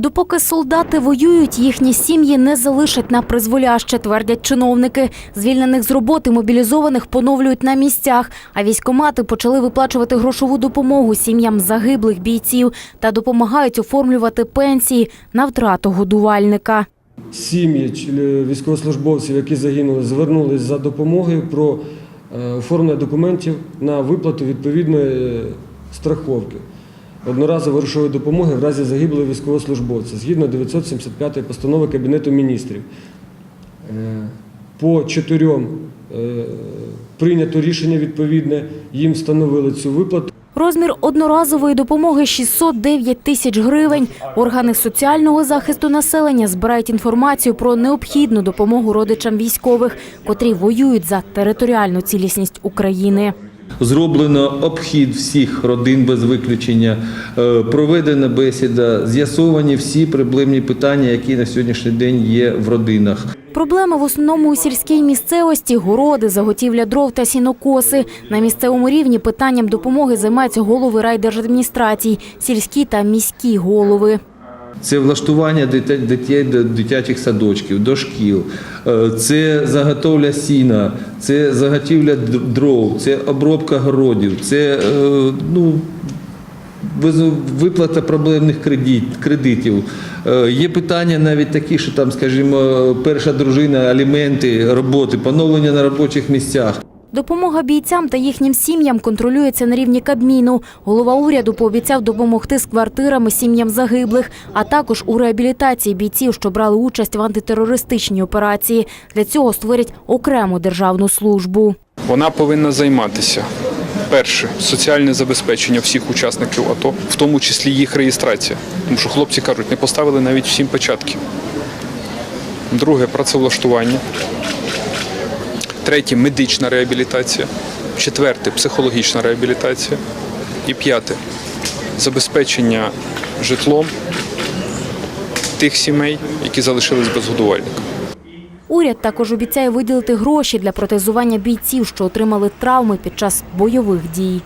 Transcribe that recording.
Допоки солдати воюють, їхні сім'ї не залишать на призволяще, твердять чиновники. Звільнених з роботи мобілізованих поновлюють на місцях, а військомати почали виплачувати грошову допомогу сім'ям загиблих бійців та допомагають оформлювати пенсії на втрату годувальника. Сім'ї е, військовослужбовців, які загинули, звернулись за допомогою про е, оформлення документів на виплату відповідної е, страховки одноразової грошової допомоги в разі загиблого військовослужбовця згідно 975 постанови Кабінету міністрів. Е, По чотирьом е, прийнято рішення відповідне, їм встановили цю виплату. Розмір одноразової допомоги 609 тисяч гривень. Органи соціального захисту населення збирають інформацію про необхідну допомогу родичам військових, котрі воюють за територіальну цілісність України. Зроблено обхід всіх родин без виключення, е, проведена бесіда, з'ясовані всі проблемні питання, які на сьогоднішній день є в родинах. Проблеми в основному у сільській місцевості – городи, заготівля дров та сінокоси. На місцевому рівні питанням допомоги займаються голови райдержадміністрацій, сільські та міські голови. Це влаштування дітей до дитячих садочків, до шкіл, е, це заготовля сіна, це заготівля дров, це обробка городів, це е, ну, виплата проблемних кредит, кредитів. Е, Є питання навіть такі, що там, скажімо, перша дружина, аліменти, роботи, поновлення на робочих місцях. Допомога бійцям та їхнім сім'ям контролюється на рівні Кабміну. Голова уряду пообіцяв допомогти з квартирами сім'ям загиблих, а також у реабілітації бійців, що брали участь в антитерористичній операції. Для цього створять окрему державну службу. Вона повинна займатися перше соціальне забезпечення всіх учасників АТО, в тому числі їх реєстрація. Тому що хлопці кажуть, не поставили навіть всім печатки. Друге працевлаштування. Третє медична реабілітація. Четверте психологічна реабілітація. І п'яте забезпечення житлом тих сімей, які залишились без годувальника. Уряд також обіцяє виділити гроші для протезування бійців, що отримали травми під час бойових дій.